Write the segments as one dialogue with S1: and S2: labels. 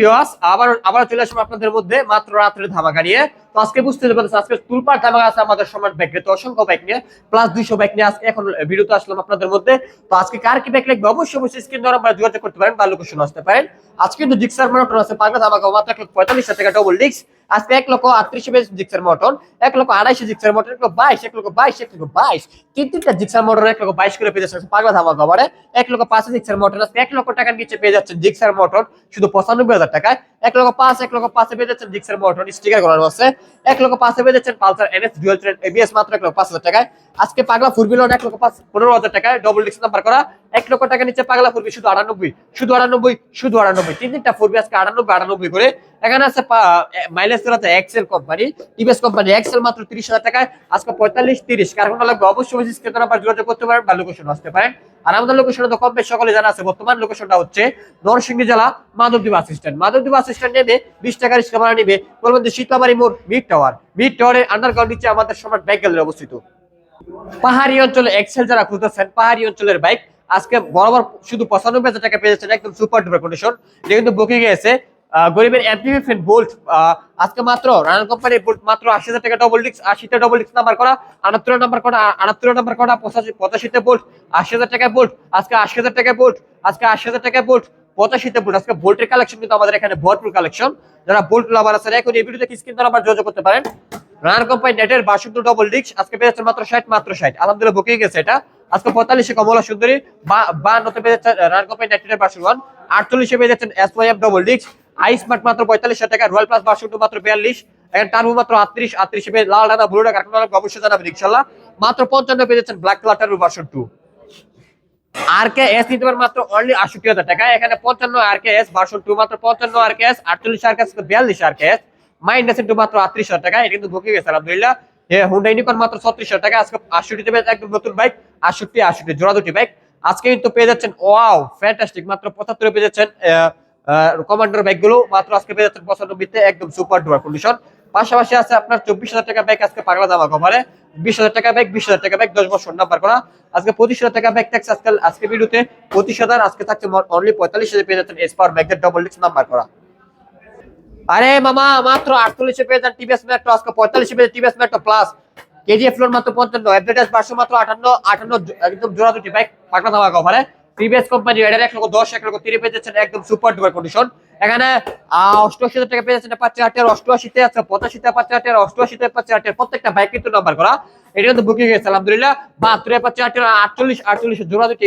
S1: বিওয়াস আবার আবার চলে আসব আপনাদের মধ্যে মাত্র রাত্রে ধামাকা নিয়ে। তো আজকে বুঝতে আজকে তুলপার আছে আমাদের ব্যাগ অসংখ্য ব্যাগ নিয়ে প্লাস দুইশো ব্যাগ নিয়ে আজকে এখন ভিডিওতে আসলাম আপনাদের মধ্যে। তো আজকে কার কি ব্যাগ লাগবে? অবশ্যই অবশ্যই স্ক্রিন যোগাযোগ করতে পারেন বা লোকেশন আসতে পারেন। আজকে কিন্তু ডিক্সার আছে ধামাকা, মাত্র এক লক্ষ পঁয়তাল্লিশ টাকা ডবল ডিক্স আজকে এক লক্ষ আটত্রিশ জিক্সার মটন এক লক্ষ আড়াইশো জিক্সার মটন এক লক্ষ বাইশ, এক লক্ষ বাইশ, এক লক্ষ বাইশ। তিন তিনটা জিক্সার মটন এক লক্ষ বাইশ করে পেয়ে যাচ্ছে পাগলা মানে এক লক্ষ পাঁচ জিক্সার মটন আজকে এক লক্ষ টাকার নিচে পেয়ে যাচ্ছে জিক্সার মটন শুধু পঁচানব্বই হাজার টাকায়। এক লক্ষ পাঁচ, এক লক্ষ পাঁচে পেয়ে যাচ্ছেন স্টিকার করানো আছে। এক লক্ষ পাঁচে পেয়ে যাচ্ছেন Pulsar NS dual train ABS মাত্র এক লক্ষ পাঁচ হাজার টাকায়। আজকে পাগলা ফুরবি লোন এক লক্ষ পাঁচ, পনেরো হাজার টাকায় ডবল ডিক্স নাম্বার করা। এক লক্ষ টাকা নিচে পাগলা ফুরবি, শুধু আটানব্বই শুধু আটানব্বই শুধু আটানব্বই। তিন তিনটা ফুরবি আজকে আটানব্বই আটানব্বই করে। এখানে আছে মাইলেজ চালাতে XL company TVS company XL মাত্র তিরিশ হাজার টাকায়। আজকে পঁয়তাল্লিশ, তিরিশ। কারখানা লাগবে? অবশ্যই যোগাযোগ করতে পারেন বা লোকেশন আসতে পারেন। আর আমাদের লোকেশন তো কম বেশ সকলে জানা আছে। বর্তমান লোকেশনটা হচ্ছে নরসিংদী জেলা মাধবদীপ আসিস্ট্যান্ট বাস স্ট্যান্ড নেবে বিশ টাকা রিক্সা ভাড়া নেবে বলবেন যে শীতলাবাড়ি মোড় মিড টাওয়ার মিড টাওয়ারের আন্ডারগ্রাউন্ড নিচে আমাদের সম্রাট বাইক গ্যালারি অবস্থিত। পাহাড়ি অঞ্চলে এক্সেল যারা খুঁজতেছেন, পাহাড়ি অঞ্চলের বাইক, আজকে বরাবর শুধু পঁচানব্বই হাজার টাকা পেয়ে যাচ্ছেন, একদম সুপার ডুপার কন্ডিশন এটা কিন্তু বুকিং গেছে গরিবের এমপিভি ফ্যান বোল্ট আজকে মাত্র রানার কোম্পানির বোল্ট মাত্র আশি হাজার টাকা ডবল ডিক্স আশিতে ডবল ডিক্স নাম্বার করা, আটাত্তর নাম্বার করা, আটাত্তর নাম্বার করা, পঁচাশি পঁচাশিতে বোল্ট আশি হাজার টাকায় বোল্ট আজকে আশি হাজার টাকায় বোল্ট আজকে আশি হাজার টাকায় বোল্ট পঁচাশিতে বোল্ট আজকে বোল্টের কালেকশন কিন্তু আমাদের এখানে ভরপুর কালেকশন যারা বোল্ট লাভার আছেন, এখন এই ভিডিওতে স্ক্রিন দ্বারা আবার যোগাযোগ করতে পারেন। রানার কোম্পানি নেটের বাষট্টি ডবল ডিক্স আজকে পেয়ে যাচ্ছে মাত্র ষাট মাত্র ষাট। আলহামদুলিল্লাহ বুকিং গেছে এটা। আজকে পঁয়তাল্লিশে কমলা সুন্দরী, বা বা নতে পেয়ে যাচ্ছে রানার কোম্পানি নেটের বাষট্টি ওয়ান আটচল্লিশে পেয়ে যাচ্ছেন এস ওয়াই এফ ডবল ডিক্স আই স্মার্ট মাত্র পঁয়তাল্লিশ টাকা, রয়্যাল প্লাস বাষট্টি মাত্র বিয়াল্লিশ, এখন টার্বো মাত্র আটত্রিশ আটত্রিশ পেয়ে লাল ডানা ব্লু ডাকা অবশ্যই জানাবেন ইনশাল্লাহ মাত্র পঞ্চান্ন পেয়ে যাচ্ছেন black colour turbo version two আর কে এস নিতে পারেন মাত্র অনলি আটষট্টি হাজার টাকা কিন্তু গেছে মাত্র ছত্রিশ হাজার টাকা, আজকে নতুন বাইক জোড়া দুটি বাইক আজকে কিন্তু পেয়ে যাচ্ছেন ওয়াও ফ্যান্টাস্টিক মাত্র পঁচাত্তরে পেয়ে যাচ্ছেন কমান্ডার বাইকগুলো মাত্র আজকে পেয়ে যাচ্ছেন পঁচানব্বইতে একদম সুপার ডুপার কন্ডিশন পাশাপাশি আছে আপনার চব্বিশ হাজার টাকা ব্যাগ আজকে পাগলা দামা কমারে বিশ হাজার টাকা ব্যাগ বিশ হাজার টাকা ব্যাগ দশ বছর নাম্বার করা। আজকে পঁচিশ হাজার টাকা ব্যাগ ট্যাক্স আজকাল, আজকে ভিডিওতে পঁচিশ হাজার, আজকে থাকছে অনলি পঁয়তাল্লিশ হাজার পেয়ে যাচ্ছেন এস পাওয়ার ব্যাগের ডবল ডিক্স নাম্বার করা। আরে মামা, মাত্র আটচল্লিশে পেয়ে যান টিভিএস ম্যাট্রো আজকে পঁয়তাল্লিশে পেয়ে TVS Metro plus KGF loan মাত্র পঞ্চান্ন অ্যাডভার্টাইজ পাঁচশো মাত্র আটান্ন আটান্ন, একদম জোড়া দুটি বাইক পাকড়া ধামা কভারে প্রিভিয়াস কোম্পানি এটার এক লক্ষ দশ, এক লক্ষ তিরিশ পেয়ে যাচ্ছেন একদম সুপার ডুপার কন্ডিশন এখানে অষ্টআশি হাজার টাকা পেয়ে যাচ্ছেন পাঁচ আটের অষ্টআশিতে আছে পঁচাশিতে পাঁচ আটের অষ্টআশিতে পাঁচ আটের প্রত্যেকটা বাইক কিন্তু নাম্বার করা। এটা কিন্তু বুকিং হয়েছে, আলহামদুলিল্লাহ। বাহাত্তর পাঁচ আটের আটচল্লিশ আটচল্লিশ জোড়া দুটি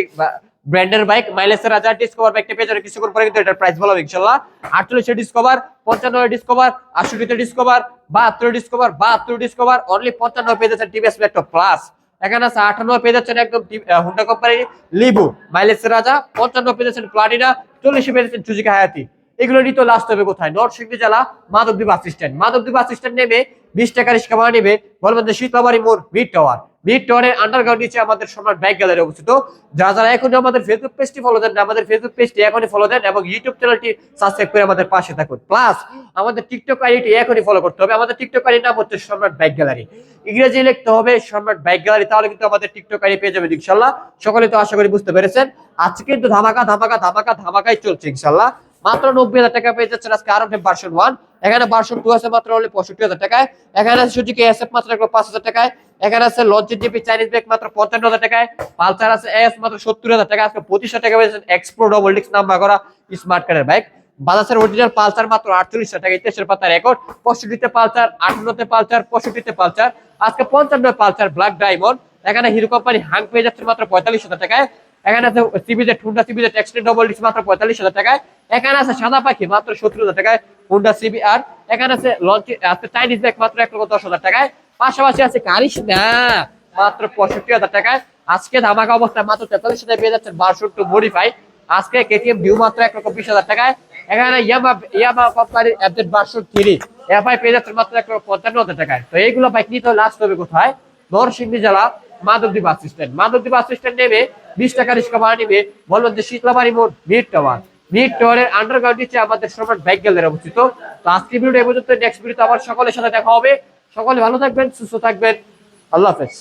S1: ব্র্যান্ডের বাইক মাইলেজের হাজার ডিসকভার বাইকটা পেয়ে যাবে কিছুক্ষণ পরে কিন্তু এটার প্রাইস বলা হবে ইনশাল্লাহ আটচল্লিশে ডিসকভার পঞ্চান্ন ডিসকভার আটষট্টিতে ডিসকভার বাহাত্তর ডিসকভার বাহাত্তর ডিসকভার অনলি পঞ্চান্ন পেয়ে যাচ্ছেন টিভিএস মেট্রো প্লাস এখানে আছে পেয়ে যাচ্ছেন একদম হুন্ডা কোম্পানি লিবু মাইলেজ রাজা, পঞ্চান্ন পেয়ে যাচ্ছেন প্লাটিনা চল্লিশে পেয়ে যাচ্ছেন সুজিকা হায়াতি এগুলো নিতে লাস্ট হবে কোথায়? নরসিংদী জেলা Madhabdwip bus stand Madhabdwip bus stand নেবে বিশ টাকা রিক্সা ভাড়া নেবে বলবেন শীতলাবাড়ি মোড় মিড টাওয়ার মিড টাওয়ারের আন্ডারগ্রাউন্ড নিচে আমাদের সম্রাট ব্যাগ গ্যালারি অবস্থিত। যারা যারা এখন আমাদের ফেসবুক পেজটি ফলো দেন আমাদের ফেসবুক পেজটি এখনই ফলো দেন এবং ইউটিউব চ্যানেলটি সাবস্ক্রাইব করে আমাদের পাশে থাকুন। প্লাস আমাদের টিকটক আইডিটি এখনই ফলো করতে হবে। আমাদের টিকটক নাম হচ্ছে সম্রাট ব্যাগ গ্যালারি। ইংরেজি লিখতে হবে সম্রাট ব্যাগ গ্যালারি, তাহলে কিন্তু আমাদের টিকটক আইডি পেয়ে যাবেন ইনশাল্লাহ। সকলে তো আশা করি বুঝতে পেরেছেন। আজকে কিন্তু ধামাকা ধামাকা ধামাকা, ধামাকাই চলছে ইনশাল্লাহ। মাত্র নব্বই হাজার টাকা পেয়ে যাচ্ছেন আজকে আরও ভার্সন ওয়ান এখানে ভার্সন টু আছে মাত্র হলে পঁয়ষট্টি হাজার টাকায়। এখানে আছে সুজুকি এস এফ মাত্র পাঁচ হাজার টাকায়। এখানে আছে লঞ্চের জিপি চাইনিজ ব্যাগ মাত্র পঞ্চান্ন হাজার টাকায়। পালসার আছে এস মাত্র সত্তর হাজার টাকা আজকে পঁচিশ হাজার টাকা পেয়েছেন এক্সপ্রো ডবল ডিক্স নাম্বার করা স্মার্ট কার্ডের বাইক বাজাজের অরিজিনাল পালসার মাত্র আটচল্লিশ হাজার টাকা ইতিহাসের পাতা রেকর্ড পঁয়ষট্টিতে পালসার আটান্নতে পালসার, পঁয়ষট্টিতে পালসার। আজকে পঞ্চান্ন পালসার ব্ল্যাক ডায়মন্ড এখানে হিরো কোম্পানি হাং পেয়ে যাচ্ছে মাত্র পঁয়তাল্লিশ হাজার টাকায়। এখানে আছে সিবিজে হুন্ডা সিবিজে টেক্সটাইল ডবল ডিক্স মাত্র পঁয়তাল্লিশ হাজার টাকায়। এখানে আছে সাদা পাখি মাত্র সত্তর হাজার টাকায় হুন্ডা সিবি আর এখানে আছে লঞ্চ আছে চাইনিজ ব্যাগ মাত্র এক লক্ষ দশ হাজার টাকায়। পাশাপাশি আছে কারিশ না, মাত্র পঁয়ষট্টি হাজার টাকায়। আজকে ধামাকা অবস্থায় মাত্র তেতাল্লিশ হাজার পেয়ে যাচ্ছেন বারোশো টু মডিফাই আজকে কেটিএম ভিউ মাত্র এক লক্ষ বিশ হাজার টাকায়। এখানে ইয়ামা ইয়ামা কোম্পানির অ্যাপডেট বারোশো থ্রি এফআই পেয়ে যাচ্ছেন মাত্র এক লক্ষ পঞ্চান্ন হাজার টাকায়। তো এইগুলো বাইক নিতে লাস্ট হবে কোথায়? নরসিংদী জেলা। Madhabdi bus stand. Madhabdi bus stand নেবে বিশ টাকা রিক্সা ভাড়া নেবে বলবেন যে শীতলাবাড়ি মোড়, মিড টাওয়ার। মিড টাওয়ারের আন্ডারগ্রাউন্ড নিচে আমাদের সম্রাট বাইক গ্যালারি অবস্থিত। তো আজকে ভিডিও এই পর্যন্ত নেক্সট ভিডিওতে আবার সকলের সাথে দেখা হবে। সকলে ভালো থাকবেন, সুস্থ থাকবেন। আল্লাহ হাফেজ।